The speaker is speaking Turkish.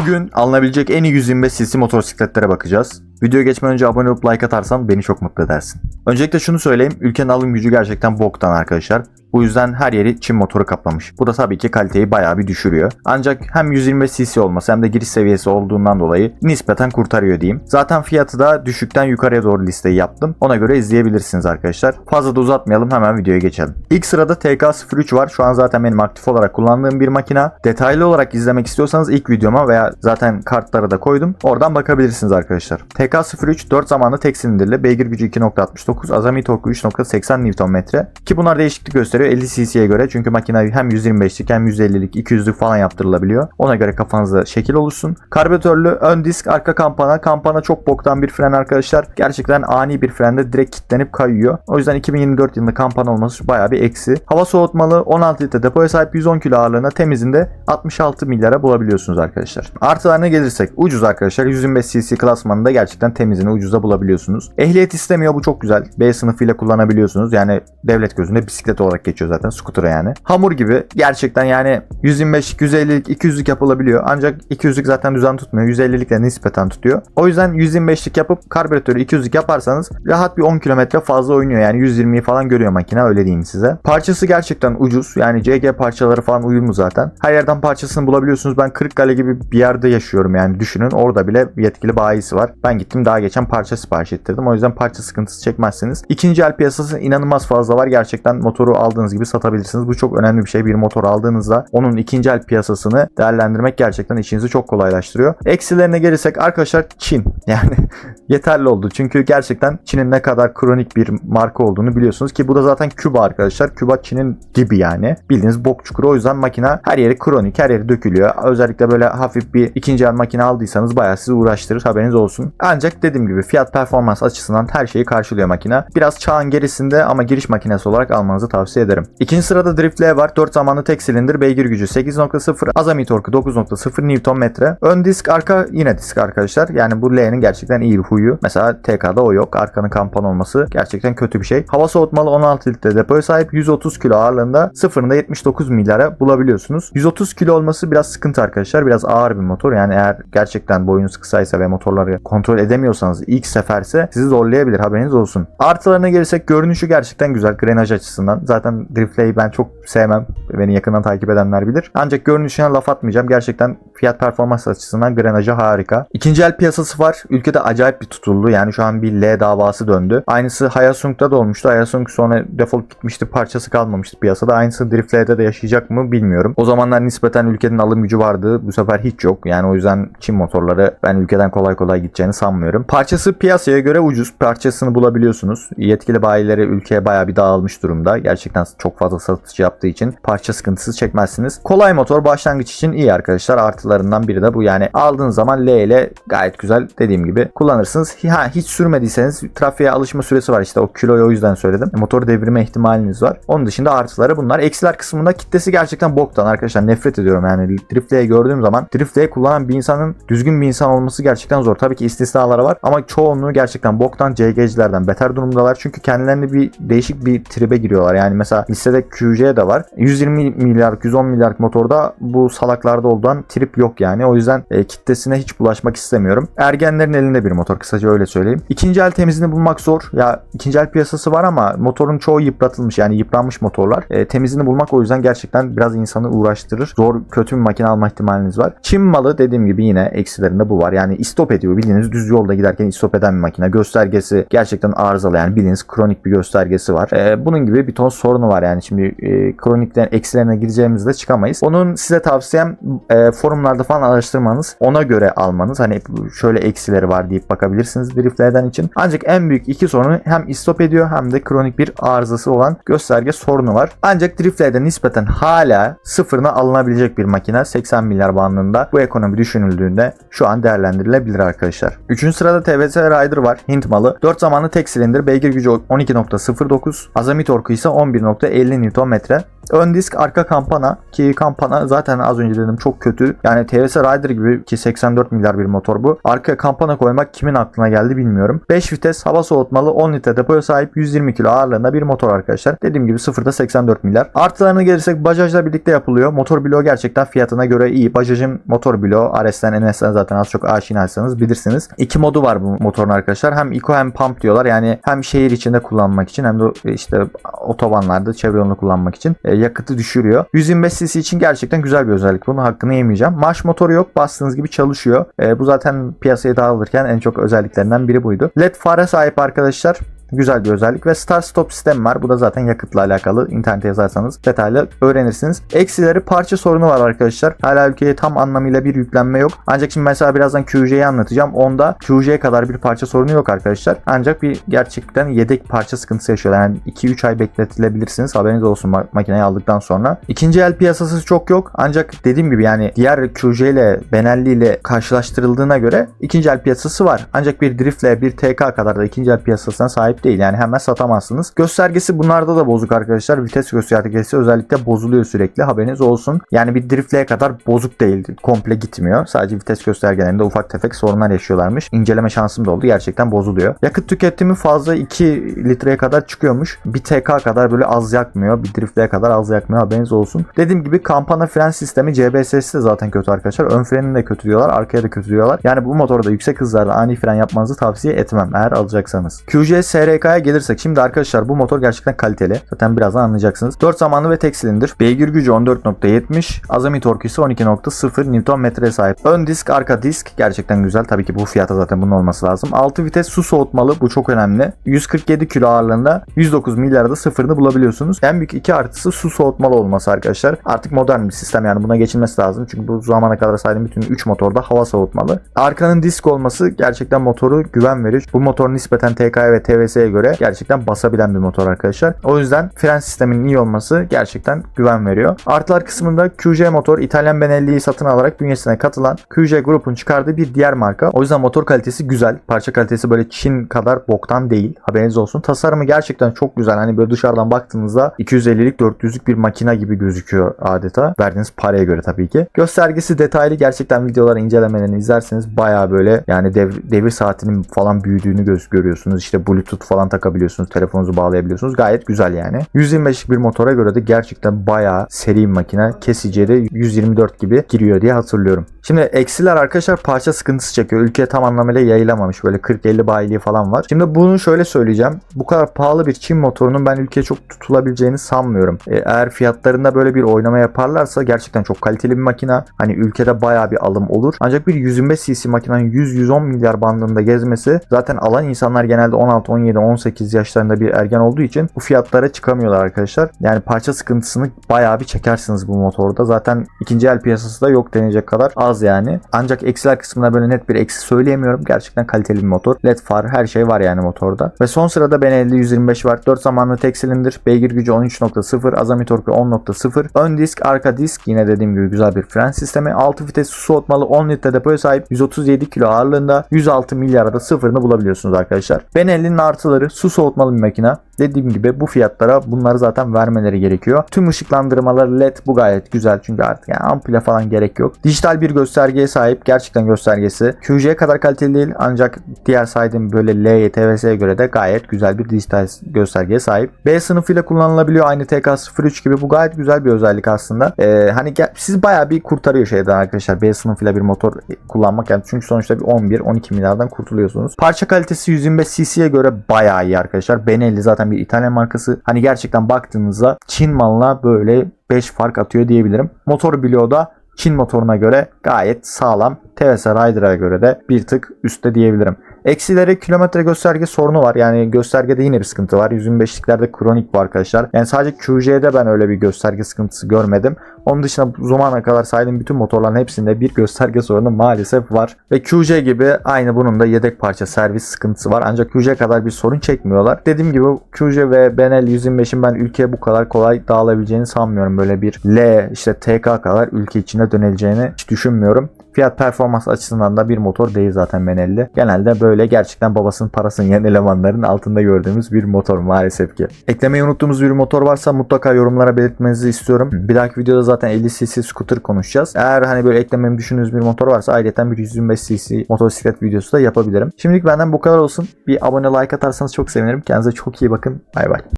Bugün alınabilecek en iyi 125 cc motosikletlere bakacağız. Videoya geçmeden önce abone olup like atarsan beni çok mutlu edersin. Öncelikle şunu söyleyeyim. Ülkenin alım gücü gerçekten boktan arkadaşlar. Bu yüzden her yeri Çin motoru kaplamış. Bu da tabii ki kaliteyi bayağı bir düşürüyor. Ancak hem 125 cc olması hem de giriş seviyesi olduğundan dolayı nispeten kurtarıyor diyeyim. Zaten fiyatı da düşükten yukarıya doğru listeyi yaptım. Ona göre izleyebilirsiniz arkadaşlar. Fazla da uzatmayalım hemen videoya geçelim. İlk sırada TK03 var. Şu an zaten benim aktif olarak kullandığım bir makina. Detaylı olarak izlemek istiyorsanız ilk videoma veya zaten kartları da koydum. Oradan bakabilirsiniz arkadaşlar. TK03 4 zamanlı tek silindirli. Beygir gücü 2.69. Azami torku 3.80 Nm. Ki bunlar değişiklik gösteriyor 50 cc'ye göre. Çünkü makine hem 125'lik hem 150'lik 200'lük falan yaptırılabiliyor. Ona göre kafanızda şekil oluşsun. Karbüratörlü ön disk arka kampana. Kampana çok boktan bir fren arkadaşlar. Gerçekten ani bir frende direkt kilitlenip kayıyor. O yüzden 2024 yılında kampana olması bayağı bir eksi. Hava soğutmalı 16 litre depoya sahip 110 kilo ağırlığına temizinde 66 milyara bulabiliyorsunuz arkadaşlar. Artılarına gelirsek ucuz arkadaşlar. 125 cc klasmanında gerçekten temizini ucuza bulabiliyorsunuz. Ehliyet istemiyor bu çok güzel. B sınıfıyla kullanabiliyorsunuz. Yani devlet gözünde bisiklet olarak geçiyor zaten scooter'a yani. Hamur gibi gerçekten yani 125'lik, 150'lik, 200'lük yapılabiliyor. Ancak 200'lük zaten düzen tutmuyor. 150'lik de nispeten tutuyor. O yüzden 125'lik yapıp karbüratörü 200'lük yaparsanız rahat bir 10 kilometre fazla oynuyor. Yani 120'yi falan görüyor makine öyle diyeyim size. Parçası gerçekten ucuz. Yani CG parçaları falan uyumlu zaten. Her yerden parçasını bulabiliyorsunuz. Ben Kırıkkale gibi bir yerde yaşıyorum yani düşünün. Orada bile yetkili bayisi var. Ben gittim daha geçen parça sipariş ettirdim. O yüzden parça sıkıntısı çekmezsiniz. İkinci el piyasası inanılmaz fazla var. Gerçekten motoru aldığınız gibi satabilirsiniz. Bu çok önemli bir şey. Bir motor aldığınızda onun ikinci el piyasasını değerlendirmek gerçekten işinizi çok kolaylaştırıyor. Eksilerine gelirsek arkadaşlar Çin. Yani yeterli oldu. Çünkü gerçekten Çin'in ne kadar kronik bir marka olduğunu biliyorsunuz ki bu da zaten Küba arkadaşlar. Küba Çin'in dibi yani. Bildiğiniz bok çukuru. O yüzden makine her yeri kronik, her yeri dökülüyor. Özellikle böyle hafif bir ikinci el makine aldıysanız bayağı sizi uğraştırır. Haberiniz olsun. Ancak dediğim gibi fiyat performans açısından her şeyi karşılıyor makine. Biraz çağın gerisinde ama giriş makinesi olarak almanızı tavsiye ederim. İkinci sırada Drift L var. 4 zamanlı tek silindir. Beygir gücü 8.0. Azami torku 9.0 Nm. Ön disk arka yine disk arkadaşlar. Yani bu L'nin gerçekten iyi bir huyu. Mesela TK'da o yok. Arkanın kampan olması gerçekten kötü bir şey. Hava soğutmalı 16 litre depoya sahip 130 kilo ağırlığında sıfırında 79 milyara bulabiliyorsunuz. 130 kilo olması biraz sıkıntı arkadaşlar. Biraz ağır bir motor. Yani eğer gerçekten boyunuz kısaysa ve motorları kontrol edemiyorsanız ilk seferse sizi zorlayabilir. Haberiniz olsun. Artılarına gelirsek görünüşü gerçekten güzel. Grenaj açısından. Zaten Driftley'i ben çok sevmem. Beni yakından takip edenler bilir. Ancak görünüşüne laf atmayacağım. Gerçekten fiyat performans açısından grenajı harika. İkinci el piyasası var. Ülkede acayip bir tutuldu. Yani şu an bir L davası döndü. Aynısı Hayasung'da da olmuştu. Hayasung sonra defolup gitmişti. Parçası kalmamıştı piyasada. Aynısı Driftley'de de yaşayacak mı bilmiyorum. O zamanlar nispeten ülkenin alım gücü vardı. Bu sefer hiç yok. Yani o yüzden Çin motorları ben ülkeden kolay kolay gideceğini sanmıyorum. Parçası piyasaya göre ucuz. Parçasını bulabiliyorsunuz. Yetkili bayileri ülkeye bayağı bir dağılmış durumda. Gerçekten çok fazla satış yaptığı için parça sıkıntısı çekmezsiniz. Kolay motor başlangıç için iyi arkadaşlar. Artılarından biri de bu. Yani aldığınız zaman L ile gayet güzel dediğim gibi kullanırsınız. Ha, hiç sürmediyseniz trafiğe alışma süresi var. İşte o kiloyu o yüzden söyledim. Motor devirme ihtimaliniz var. Onun dışında artıları bunlar. Eksiler kısmında kitlesi gerçekten boktan arkadaşlar. Nefret ediyorum yani. Driftley'e gördüğüm zaman Driftley'e kullanan bir insanın düzgün bir insan olması gerçekten zor. Tabii ki istisnaları var ama çoğunluğu gerçekten boktan CG'cilerden beter durumdalar. Çünkü kendilerini bir değişik bir tribe giriyorlar. Yani mesela listede QC de var. 120 milyar, 110 milyar motorda bu salaklarda olduğundan trip yok yani. O yüzden e, kitlesine hiç bulaşmak istemiyorum. Ergenlerin elinde bir motor kısaca öyle söyleyeyim. İkinci el temizini bulmak zor. Ya ikinci el piyasası var ama motorun çoğu yıpratılmış yani yıpranmış motorlar. E, temizini bulmak o yüzden gerçekten biraz insanı uğraştırır. Zor kötü bir makine alma ihtimaliniz var. Çin malı dediğim gibi yine eksilerinde bu var. Yani istop ediyor. Bildiğiniz düz yolda giderken istop eden bir makine. Göstergesi gerçekten arızalı yani bildiğiniz kronik bir göstergesi var. E, bunun gibi bir ton sorunu var yani. Şimdi e, kronikten eksilerine gireceğimizde çıkamayız. Onun size tavsiyem e, forumlarda falan araştırmanız. Ona göre almanız. Hani şöyle eksileri var deyip bakabilirsiniz driftlerden için. Ancak en büyük iki sorunu hem istop ediyor hem de kronik bir arızası olan gösterge sorunu var. Ancak driftlerden nispeten hala sıfırına alınabilecek bir makine. 80 milyar bandında. Bu ekonomi düşünüldüğünde şu an değerlendirilebilir arkadaşlar. Üçüncü sırada TVS Rider var. Hint malı. 4 zamanlı tek silindir. Beygir gücü 12.09. Azami torku ise 11.50 Nm. Ön disk arka kampana ki kampana zaten az önce dedim çok kötü. Yani TVS Rider gibi ki 84 milyar bir motor bu. Arkaya kampana koymak kimin aklına geldi bilmiyorum. 5 vites hava soğutmalı 10 litre depoya sahip 120 kilo ağırlığında bir motor arkadaşlar. Dediğim gibi sıfırda 84 milyar. Artılarına gelirsek Bajaj'la birlikte yapılıyor. Motor bloğu gerçekten fiyatına göre iyi. Bajaj'ın motor bloğu RS'den NS'den zaten az çok aşinaysanız bilirsiniz. İki modu var bu motorun arkadaşlar. Hem eco hem pump diyorlar. Yani hem şehir içinde kullanmak için hem de işte otobanlarda çevre yolunu kullanmak için e, yakıtı düşürüyor. 125 cc için gerçekten güzel bir özellik. Bunun hakkını yemeyeceğim. Marş motoru yok. Bastığınız gibi çalışıyor. E, bu zaten piyasaya dağılırken en çok özelliklerinden biri buydu. LED fara sahip arkadaşlar. Güzel bir özellik ve start stop sistemi var. Bu da zaten yakıtla alakalı. İnternete yazarsanız detaylı öğrenirsiniz. Eksileri parça sorunu var arkadaşlar. Hala ülkeye tam anlamıyla bir yüklenme yok. Ancak şimdi mesela birazdan QJ'yi anlatacağım. Onda QJ'ye kadar bir parça sorunu yok arkadaşlar. Ancak bir gerçekten yedek parça sıkıntısı yaşıyorlar. Yani 2-3 ay bekletilebilirsiniz. Haberiniz olsun mak- makineyi aldıktan sonra. İkinci el piyasası çok yok. Ancak dediğim gibi yani diğer QJ ile Benelli ile karşılaştırıldığına göre ikinci el piyasası var. Ancak bir Drift'le bir TK kadar da ikinci el piyasasına sahip değil. Yani hemen satamazsınız. Göstergesi bunlarda da bozuk arkadaşlar. Vites göstergesi özellikle bozuluyor sürekli. Haberiniz olsun. Yani bir Drift'le kadar bozuk değil. Komple gitmiyor. Sadece vites göstergelerinde ufak tefek sorunlar yaşıyorlarmış. İnceleme şansım da oldu. Gerçekten bozuluyor. Yakıt tüketimi fazla 2 litreye kadar çıkıyormuş. Bir TK kadar böyle az yakmıyor. Bir Drift'le kadar az yakmıyor. Haberiniz olsun. Dediğim gibi kampana fren sistemi CBS'si de zaten kötü arkadaşlar. Ön frenini de kötü diyorlar. Arkaya da kötü diyorlar. Yani bu motorda yüksek hızlarda ani fren yapmanızı tavsiye etmem eğer alacaksanız. QJ SRK'ya gelirsek şimdi arkadaşlar bu motor gerçekten kaliteli. Zaten birazdan anlayacaksınız. 4 zamanlı ve tek silindir. Beygir gücü 14.70. Azami torku ise 12.0 Nm'ye sahip. Ön disk, arka disk gerçekten güzel. Tabii ki bu fiyata zaten bunun olması lazım. 6 vites su soğutmalı. Bu çok önemli. 147 kilo ağırlığında 109 milyarda sıfırını bulabiliyorsunuz. En büyük iki artısı su soğutmalı olması arkadaşlar. Artık modern bir sistem yani buna geçilmesi lazım. Çünkü bu zamana kadar saydığım bütün 3 motorda hava soğutmalı. Arkanın disk olması gerçekten motoru güven veriyor. Bu motor nispeten TK'ya ve TVS'ye göre gerçekten basabilen bir motor arkadaşlar. O yüzden fren sisteminin iyi olması gerçekten güven veriyor. Artılar kısmında QJ motor İtalyan Benelli'yi satın alarak bünyesine katılan QJ grubun çıkardığı bir diğer marka. O yüzden motor kalitesi güzel. Parça kalitesi böyle Çin kadar boktan değil. Haberiniz olsun. Tasarımı gerçekten çok güzel. Hani böyle dışarıdan baktığınızda 250'lik 400'lük bir makina gibi gözüküyor adeta. Verdiğiniz paraya göre tabii ki. Göstergesi detaylı. Gerçekten videoları incelemelerini izlerseniz baya böyle yani dev- devir saatinin falan büyüdüğünü göz görüyorsunuz. İşte bluetooth falan takabiliyorsunuz. Telefonunuzu bağlayabiliyorsunuz. Gayet güzel yani. 125'lik bir motora göre de gerçekten bayağı seri bir makine. Kesiciye de 124 gibi giriyor diye hatırlıyorum. Şimdi eksiler arkadaşlar parça sıkıntısı çekiyor. Ülkeye tam anlamıyla yayılamamış. Böyle 40-50 bayiliği falan var. Şimdi bunu şöyle söyleyeceğim. Bu kadar pahalı bir Çin motorunun ben ülkeye çok tutulabileceğini sanmıyorum. E, eğer fiyatlarında böyle bir oynama yaparlarsa gerçekten çok kaliteli bir makine. Hani ülkede bayağı bir alım olur. Ancak bir 125 cc makinenin 100-110 milyar bandında gezmesi zaten alan insanlar genelde 16, 17, 18 yaşlarında bir ergen olduğu için bu fiyatlara çıkamıyorlar arkadaşlar. Yani parça sıkıntısını bayağı bir çekersiniz bu motorda. Zaten ikinci el piyasası da yok denecek kadar az yani. Ancak eksiler kısmında böyle net bir eksi söyleyemiyorum. Gerçekten kaliteli bir motor. LED far her şey var yani motorda. Ve son sırada Benelli 125 var. 4 zamanlı tek silindir. Beygir gücü 13.0. Azami torku 10.0. Ön disk, arka disk yine dediğim gibi güzel bir fren sistemi. 6 vites su soğutmalı 10 litre depoya sahip 137 kilo ağırlığında 106 milyarda sıfırını bulabiliyorsunuz arkadaşlar. Benelli'nin artıları su soğutmalı bir makine. Dediğim gibi bu fiyatlara bunları zaten vermeleri gerekiyor. Tüm ışıklandırmalar led bu gayet güzel çünkü artık yani ampule falan gerek yok. Dijital bir göstergeye sahip gerçekten göstergesi. QJ'ye kadar kaliteli değil ancak diğer saydığım böyle L, TVS'ye göre de gayet güzel bir dijital göstergeye sahip. B sınıfıyla kullanılabiliyor aynı TK03 gibi bu gayet güzel bir özellik aslında. Ee, hani siz bayağı bir kurtarıyor şeyden arkadaşlar B sınıfıyla bir motor kullanmak yani çünkü sonuçta bir 11-12 milyardan kurtuluyorsunuz. Parça kalitesi 125 cc'ye göre bayağı iyi arkadaşlar. Benelli zaten bir İtalyan markası. Hani gerçekten baktığınızda Çin malına böyle 5 fark atıyor diyebilirim. Motor bloğu da Çin motoruna göre gayet sağlam. TVS Rider'a göre de bir tık üstte diyebilirim. Eksileri kilometre gösterge sorunu var. Yani göstergede yine bir sıkıntı var. 125'liklerde kronik bu arkadaşlar. Yani sadece QJ'de ben öyle bir gösterge sıkıntısı görmedim. Onun dışında bu zamana kadar saydığım bütün motorların hepsinde bir gösterge sorunu maalesef var. Ve QJ gibi aynı bunun da yedek parça servis sıkıntısı var. Ancak QJ kadar bir sorun çekmiyorlar. Dediğim gibi QJ ve Benel 125'in ben ülkeye bu kadar kolay dağılabileceğini sanmıyorum. Böyle bir L işte TK kadar ülke içine döneleceğini hiç düşünmüyorum. Fiyat performans açısından da bir motor değil zaten Benelli. Genelde böyle gerçekten babasının parasını yiyen elemanların altında gördüğümüz bir motor maalesef ki. Eklemeyi unuttuğumuz bir motor varsa mutlaka yorumlara belirtmenizi istiyorum. Bir dahaki videoda zaten 50 cc scooter konuşacağız. Eğer hani böyle eklememi düşündüğünüz bir motor varsa ayrıca bir 125 cc motosiklet videosu da yapabilirim. Şimdilik benden bu kadar olsun. Bir abone like atarsanız çok sevinirim. Kendinize çok iyi bakın. Bay bay.